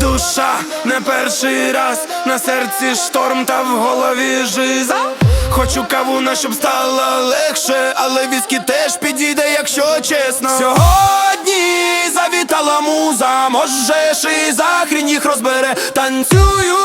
Душа не перший раз, на серці шторм та в голові жиза. Хочу кавуна, щоб стало легше, але віскі теж підійде, якщо чесно. Сьогодні завітала муза, можеш і захрінь їх розбере. Танцюю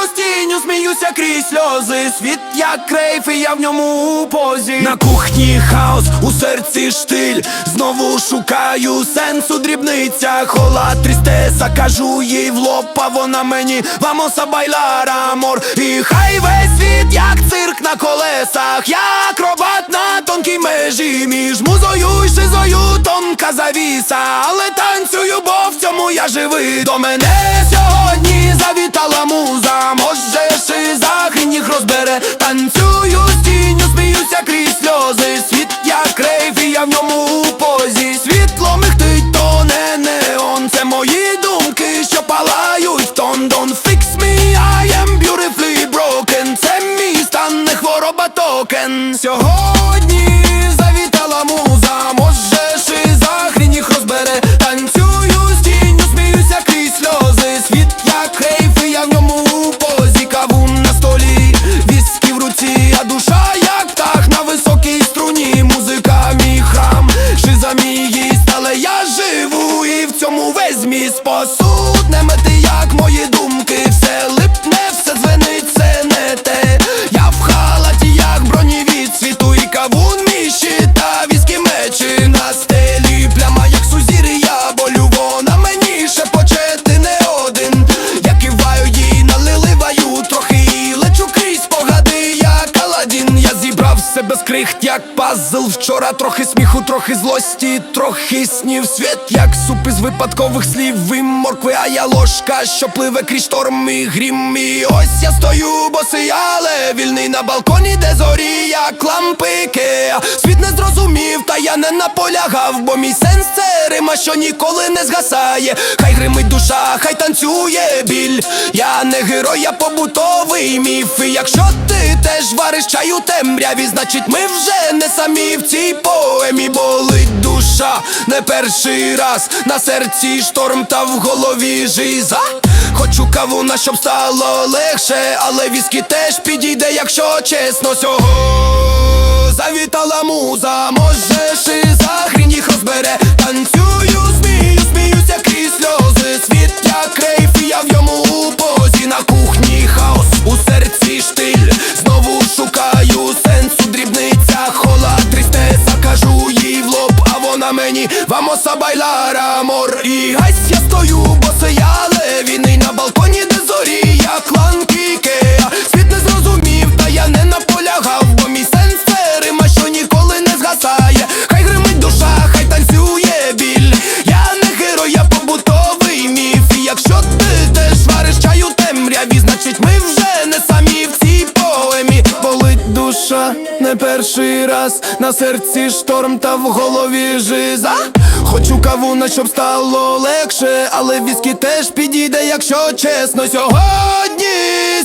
тінню, сміюся крізь сльози. Світ як крейф, і я в ньому у позі. На кухні хаос, у серці штиль. Знову шукаю сенс у дрібницях. Хола трістеса, кажу їй в лоб, вона мені Вамоса байлар амор І хай весь світ, як цирк на колесах, я акробат на тонкій межі між музою і шизою тонка завіса, але танцюю, бо в цьому я живий. До мене сьогодні завітала муза, розбере. Танцюю з тінню, сміюся крізь сльози. Світ як рейв, і я в ньому віскі мечі на стелі, пляма, як сузір'я, я болю, вона мені шепоче, ти не один. Я киваю їй, наливаю трохи лечу крізь погади, як Аладдін Я зібрав себе з як пазл. Вчора трохи сміху, трохи злості, трохи снів. Світ, як суп із випадкових слів. І моркви, а я ложка, що пливе крізь шторм і грім. І ось я стою, босий, але вільний на балконі, де зорі, як лампики я не наполягав, бо мій сенс це рима, що ніколи не згасає. Хай гримить душа, хай танцює біль. Я не герой, я побутовий міф. І якщо ти теж вариш чаю темряві, значить ми вже не самі в цій поемі болить душа не перший раз на серці шторм та в голові жиза. Хочу кавуна, щоб стало легше, але віскі теж підійде, якщо чесно сього завітала муза, можеш і захрінь їх розбере. Танцюю, смію, сміюся крізь сльози. Світ як рейф, я в йому у позі на кухні хаос, у серці штиль. Знову шукаю сенс у дрібницях. Хола трістеса, кажу їй в лоб, а вона мені Вамоса байлар амор І гась я стою, босий, але війний на серці шторм та в голові жиза. Хочу кавуна, щоб стало легше, але віскі теж підійде, якщо чесно. Сьогодні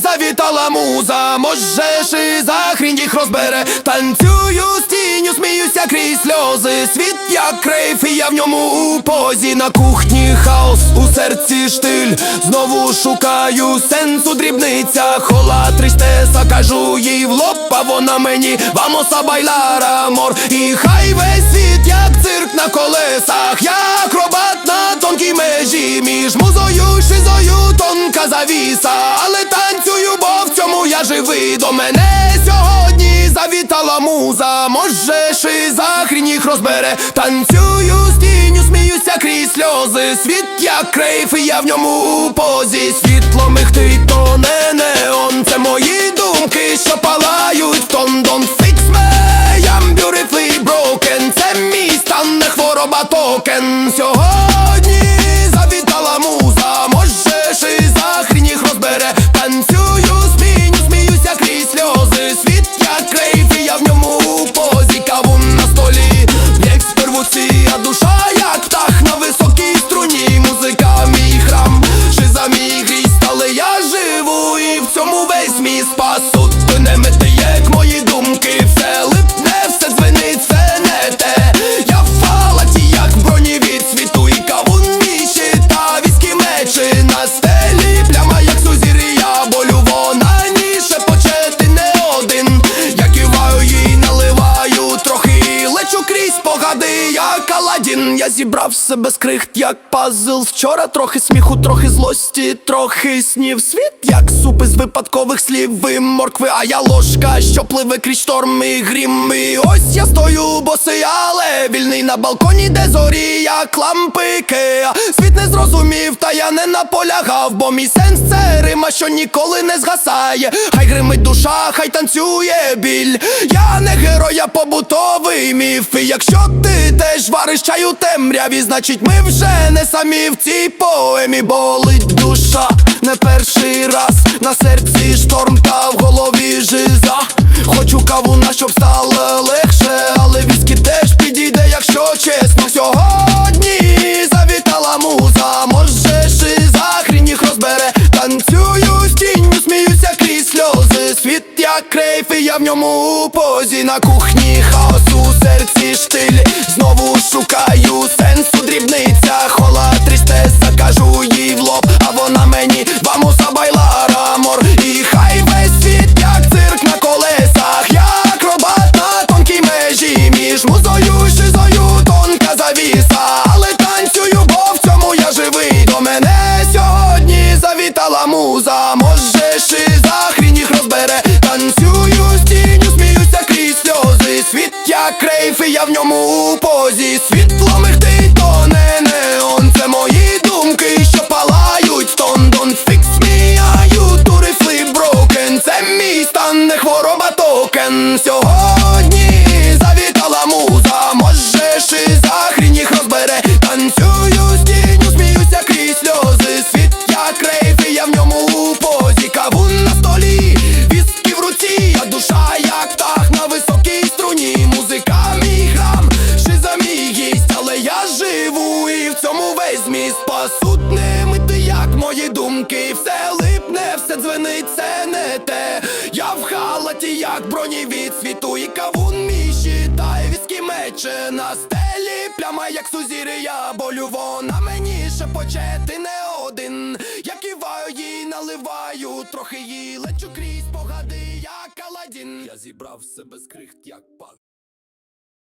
завітала муза, можеш і захрінь їх розбере. Танцюю стіню, тінню, крізь сльози. Світ як крейф, і я в ньому у позі на кухні хаос, у серці штиль. Знову шукаю сенс у дрібницях. Хола трістеса, кажу їй в лоб, а вона мені Вамоса байлар амор І хай весь світ, як цирк на колесах. Я акробат на тонкій межі між музою шизою тонка завіса. Але танцюю, бо в цьому я живий. До мене сьогодні завітала муза. Їх розбере. Танцюю з тінню, сміюся крізь сльози. Світ як крейф, і я в ньому у позі. Світло михтить, то не неон. Це мої думки, що палають в тон. Don't fix me, I'm beautifully broken. Це мій стан, не хвороба токен. Сьогодні як Аладдін. Я зібрав себе з крихт, як пазл. Вчора трохи сміху, трохи злості, трохи снів. Світ, як супи з випадкових слів. Ви моркви, а я ложка, що пливе крізь шторми, гріми Ось я стою, босий, але вільний на балконі, де зорі, як лампи Кеа Світ не зрозумів, та я не наполягав, бо мій сенс це рима, що ніколи не згасає. Хай гримить душа, хай танцює біль. Я не герой, я побутовий міф. І якщо ти теж вариш чай у темряві, значить ми вже не самі в цій поемі болить душа не перший раз на серці шторм та в голові жиза. Хочу кавуна, щоб стало легше, але віскі теж підійде, якщо чесно. Сьогодні завітала муза, може шиза, хрінь їх розбере. Танцюю з тінню, сміюся крізь сльози. Світ як крейф, і я в ньому у позі на кухні хаос серці штиль. Знову шукаю сенс у дрібницях. Хола трістеса, кажу їй в лоб, а вона мені вамуса байлара мор І хай весь світ, як цирк на колесах, я акробат на тонкій межі між музою, шизою, тонка завіса. Як я в ньому у позі. Світ михтить, то не неон. Це мої думки, що палають тон. дон фікс me, а to reflip Це мій стан, не хвороба токен Сьогодні завітала муза можеш шиза, зміст Пасуть не мити, як мої думки. Все липне, все дзвенить, це не те. Я в халаті, як броні від світу. І кавун мій щитає віскі мече. На стелі Пляма, як сузіри, я болю вона мені шепоче, ти не один. Я киваю їй, наливаю трохи їй Лечу крізь погади, як Аладдін. Я зібрав себе з крихт, як пан